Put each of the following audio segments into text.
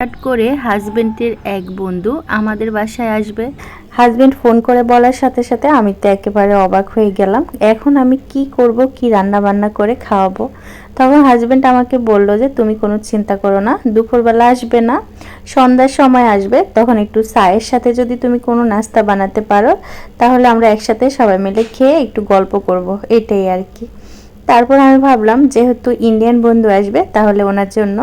হঠাৎ করে হাজবেন্ডের এক বন্ধু আমাদের বাসায় আসবে। হাজবেন্ড ফোন করে বলার সাথে সাথে আমি তো একেবারে অবাক হয়ে গেলাম। এখন আমি কি করব, কি রান্না বান্না করে খাওয়াবো? তখন হাজবেন্ড আমাকে বলল যে, তুমি কোনো চিন্তা করো না, দুপুরবেলা আসবে না, সন্ধ্যার সময় আসবে। তখন একটু চায়ের সাথে যদি তুমি কোনো নাস্তা বানাতে পারো, তাহলে আমরা একসাথে সবাই মিলে খেয়ে একটু গল্প করব। এটাই আর কি। তারপর আমি ভাবলাম, যেহেতু ইন্ডিয়ান বন্ধু আসবে, তাহলে ওনার জন্য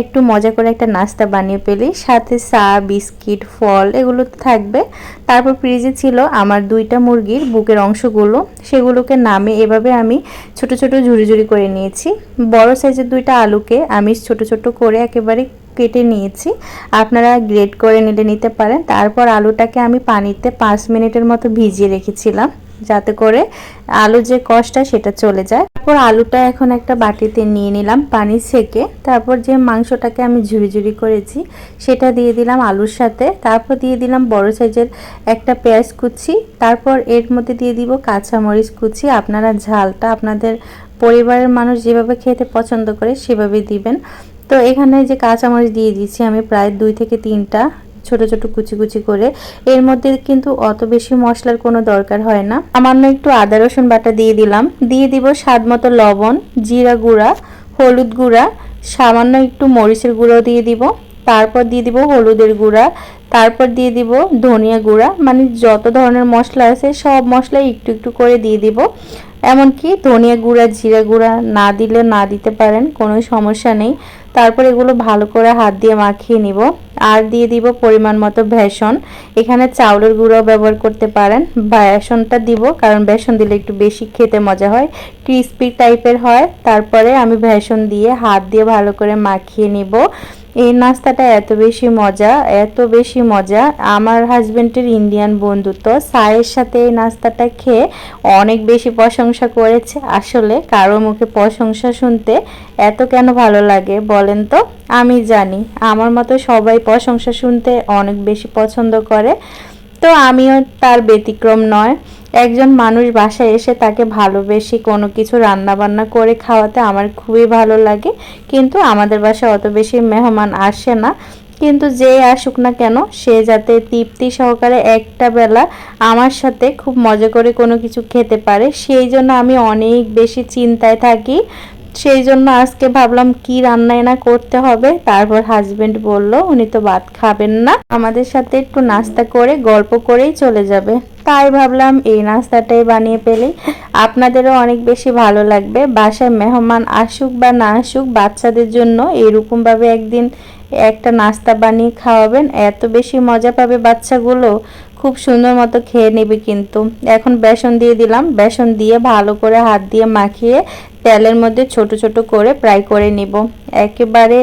একটু মজা করে একটা নাস্তা বানিয়ে পেলি সাথে চা, বিস্কিট, ফল এগুলো তো থাকবে। তারপর ফ্রিজে ছিল আমার দুইটা মুরগির বুকের অংশগুলো। সেগুলোকে নামে এভাবে আমি ছোট ছোট ঝুড়ি ঝুড়ি করে নিয়েছি। বড় সাইজের দুইটা আলুকে আমি ছোট ছোট করে একেবারে কেটে নিয়েছি। আপনারা গ্রেড করে নিলে নিতে পারেন। তারপর আলুটাকে আমি পানিতে পাঁচ মিনিটের মতো ভিজিয়ে রেখেছিলাম, যাতে করে আলু যে কষটা সেটা চলে যায়। তারপর আলুটা এখন একটা বাটিতে নিয়ে নিলাম পানি সেকে তারপর যে মাংসটাকে আমি ঝুড়ি ঝুড়ি করেছি, সেটা দিয়ে দিলাম আলুর সাথে। তারপর দিয়ে দিলাম বড় সাইজের একটা পেঁয়াজ কুচি। তারপর এর মধ্যে দিয়ে দিব কাঁচামরিচ কুচি। আপনারা ঝালটা আপনাদের পরিবারের মানুষ যেভাবে খেতে পছন্দ করে সেভাবে দিবেন। তো এখানে যে কাঁচামরিচ দিয়ে দিচ্ছি আমি প্রায় দুই থেকে তিনটা ছোট ছোট কুচি কুচি করে। এর মধ্যে কিন্তু অত বেশি মশলার কোনো দরকার হয় না। সামান্য একটু আদা, রসুন বাটা দিয়ে দিলাম। দিয়ে দিব স্বাদ মতো লবণ, জিরা গুঁড়া, হলুদ গুঁড়া, সামান্য একটু মরিচের গুঁড়ো দিয়ে দিব। তারপর দিয়ে দিব হলুদের গুঁড়া। তারপর দিয়ে দিব ধনিয়া গুঁড়া। মানে যত ধরনের মশলা আছে, সব মশলাই একটু একটু করে দিয়ে দিব। এমনকি ধনিয়া গুঁড়া, জিরা গুঁড়া না দিলে না দিতে পারেন, কোনো সমস্যা নেই। তারপর এগুলো ভালো করে হাত দিয়ে মাখিয়ে নিব। আর দিয়ে দিব পরিমাণ মতো বেসন। এখানে চাউলের গুঁড়াও ব্যবহার করতে পারেন। বেসনটা দিব, কারণ বেসন দিলে একটু বেশি খেতে মজা হয়। ক্রিস্পি টাইপের হয়। তারপরে আমি বেসন দিয়ে হাত দিয়ে ভালো করে মাখিয়ে নিব। এই নাস্তাটা এত বেশি মজা, এত বেশি মজা। আমার হাজব্যান্ডের ইন্ডিয়ান বন্ধুত্ব সায়ের সাথে এই নাস্তাটা খেয়ে অনেক বেশি প্রশংসা করেছে। আসলে কারও মুখে প্রশংসা শুনতে এত কেন ভালো লাগে বলেন তো? আমি জানি, আমার মতো সবাই প্রশংসা শুনতে অনেক বেশি পছন্দ করে। তো আমিও তার ব্যতিক্রম নয়। একজন মানুষ বাসায় এসে তাকে ভালোবেসে কোনো কিছু রান্না বান্না করে খাওয়াতে আমার খুবই ভালো লাগে। কিন্তু আমাদের বাসায় অত বেশি মেহমান আসে না। কিন্তু যে আসুক না কেন, সে যাতে তৃপ্তি সহকারে একটা বেলা আমার সাথে খুব মজা করে কোনো কিছু খেতে পারে, সেই জন্য আমি অনেক বেশি চিন্তায় থাকি। সেই জন্য আজকে ভাবলাম কি রান্না না করতে হবে। তারপর হাজবেন্ড বলল, উনি তো ভাত খাবেন না। আমাদের সাথে একটু নাস্তা করে, গল্প করেই চলে যাবে। তাই ভাবলাম এই নাস্তাটাই বানিয়ে পেলে আপনাদেরও অনেক বেশি ভালো লাগবে। বাসায় মেহমান আসুক বা না আসুক, বাচ্চাদের জন্য এরকমভাবে একদিন একটা নাস্তা বানিয়ে খাওয়াবেন। এত বেশি মজা পাবে বাচ্চাগুলো। খুব সুন্দর মতো খেয়ে নেবে কিন্তু। এখন বেসন দিয়ে দিলাম। বেসন দিয়ে ভালো করে হাত দিয়ে মাখিয়ে তেলের মধ্যে ছোট ছোট করে ফ্রাই করে নিব। একেবারে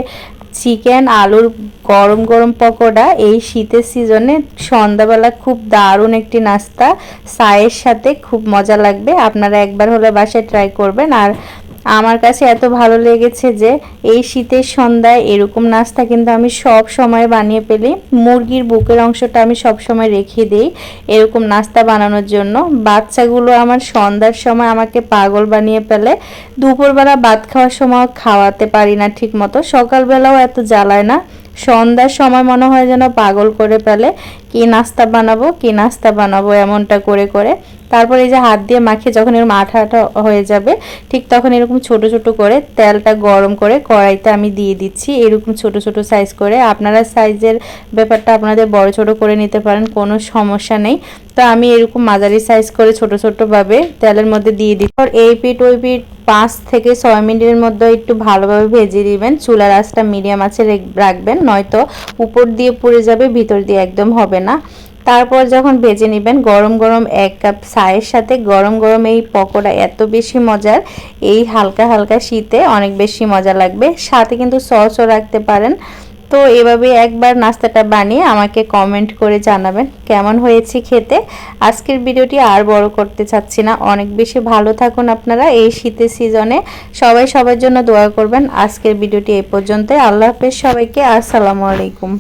চিকেন আলুর গরম গরম পকোড়া এই শীতের সিজনে সন্ধ্যাবেলা খুব দারুণ একটি নাস্তা। চায়ের সাথে খুব মজা লাগবে। আপনারা একবার হলে বাসায় ট্রাই করবেন। আর আমার কাছে এত ভালো লেগেছে যে এই শীতের সন্ধ্যায় এরকম নাস্তা কিন্তু আমি সব সময় বানিয়ে পেলি মুরগির বুকের অংশটা আমি সব সময় রেখে দিই এরকম নাস্তা বানানোর জন্য। বাচ্চাগুলো আমার সন্ধ্যার সময় আমাকে পাগল বানিয়ে ফেলে। দুপুরবেলা ভাত খাওয়ার সময় খাওয়াতে পারি না ঠিক মতো সকালবেলাও এত জ্বালায় না। সন্ধ্যার সময় মনে হয় যেন পাগল করে ফেলে। কি নাস্তা বানাবো, কি নাস্তা বানাবো এমনটা করে করে। তারপর এই যে হাত দিয়ে মাখিয়ে যখন এরকম আঠা আঠা হয়ে যাবে, ঠিক তখন এরকম ছোট ছোট করে তেলটা গরম করে কড়াইতে আমি দিয়ে দিচ্ছি। এরকম ছোট ছোট সাইজ করে। আপনারা সাইজের ব্যাপারটা আপনাদের বড় ছোট করে নিতে পারেন, কোনো সমস্যা নেই। তো আমি এরকম মাঝারি সাইজ করে ছোট ছোটভাবে তেলের মধ্যে দিয়ে দিই এই পিঠ, ওই পিঠ পাঁচ থেকে ছয় মিনিটের মধ্যে একটু ভালোভাবে ভেজে দিবেন চুলার আঁচটা মিডিয়াম আছে রাখবেন, নয়তো উপর দিয়ে পুড়ে যাবে, ভিতর দিয়ে একদম হবে না। তারপর যখন ভেজে নেবেন, গরম গরম এক কাপ চায়ের সাথে, গরম গরম এই পকোড়া এত বেশি মজার, এই হালকা হালকা শীতে অনেক বেশি মজা লাগবে। সাথে কিন্তু সসও রাখতে পারেন। তো এভাবে একবার নাস্তাটা বানিয়ে আমাকে কমেন্ট করে জানাবেন কেমন হয়েছে খেতে। আজকের ভিডিওটি আর বড় করতে চাচ্ছি না। অনেক বেশি ভালো থাকুন আপনারা এই শীতের সিজনে সবাই সবার জন্য দোয়া করবেন। আজকের ভিডিওটি এই পর্যন্তই। আল্লাহ হাফেজ সবাইকে। আসসালামু আলাইকুম।